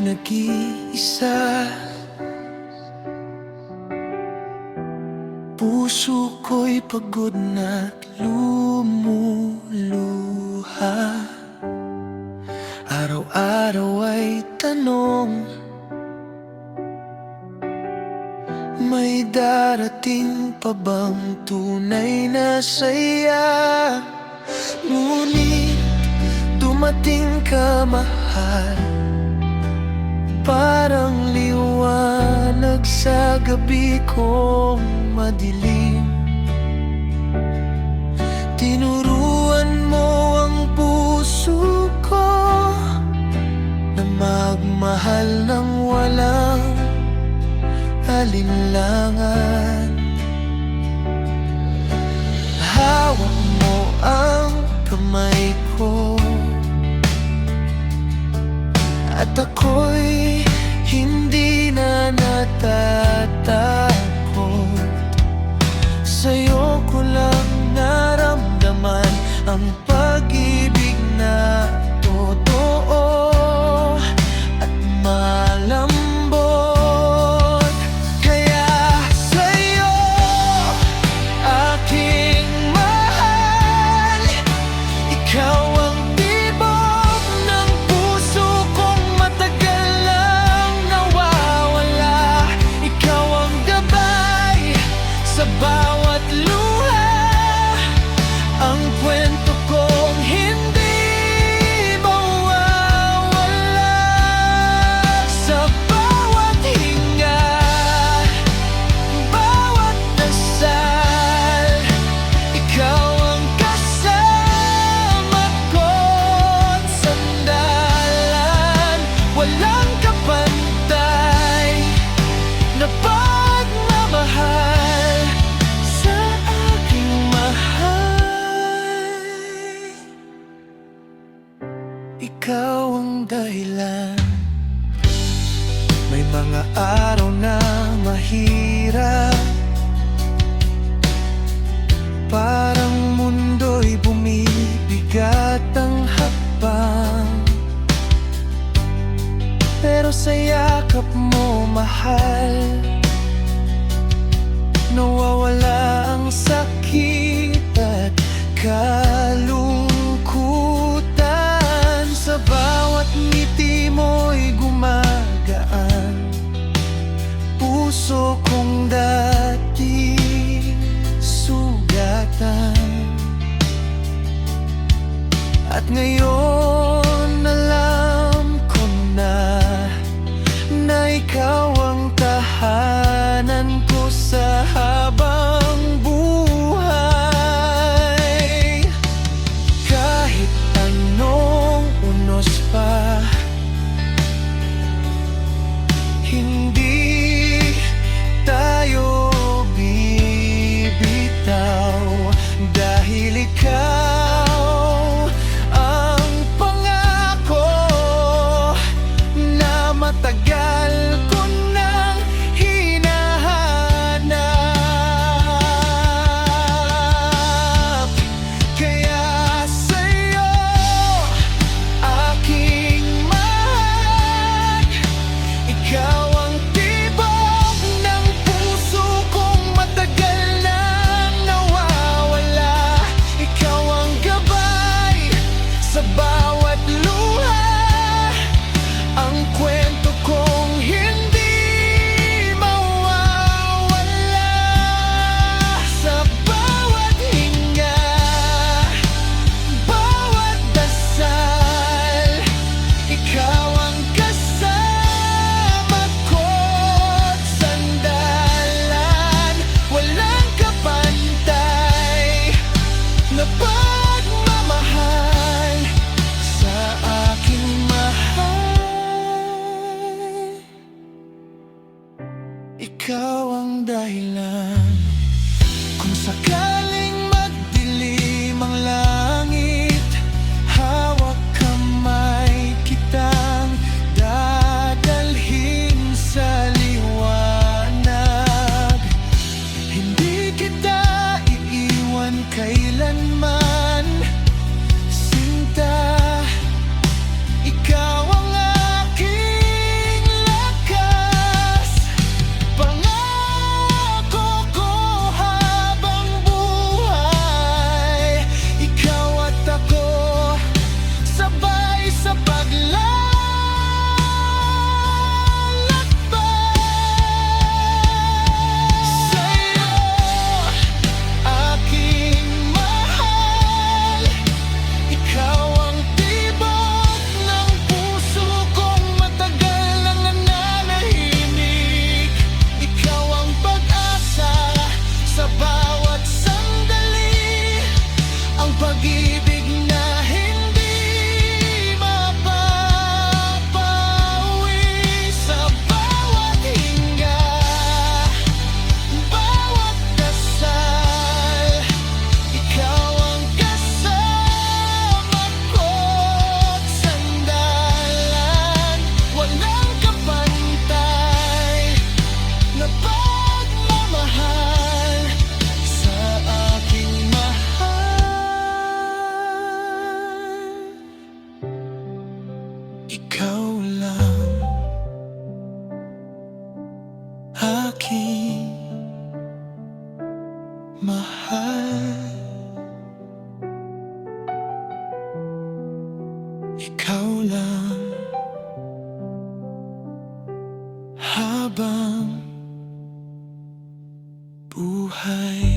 ako'y nag-iisa Puso ko'y pagod na lumuluha. Araw-araw ay tanong May darating pa bang tunay na saya? Ngunit dumating ka mahal. Parang liwanag sa gabi kong madilim. Tinuruan mo ang puso ko Na magmahal ng walang alinlangan. Hawak mo ang kamay ko At ako'y natatakot. Sa'yo ko lang naramdaman ang bawat luha. Ang kwento kong hindi mawawala. Sa bawat hinga, bawat dasal Ikaw ang kasama ko't sandalan. Walang kapantay na mga araw na mahirap. Parang mundo'y bumibigat ang hakbang. Pero sa yakap mo, mahal Nawawala ang sakit at kalungkutan ngayon Ikaw ang dahilan Kung sakaling aking mahal. Ikaw lang. Habang buhay.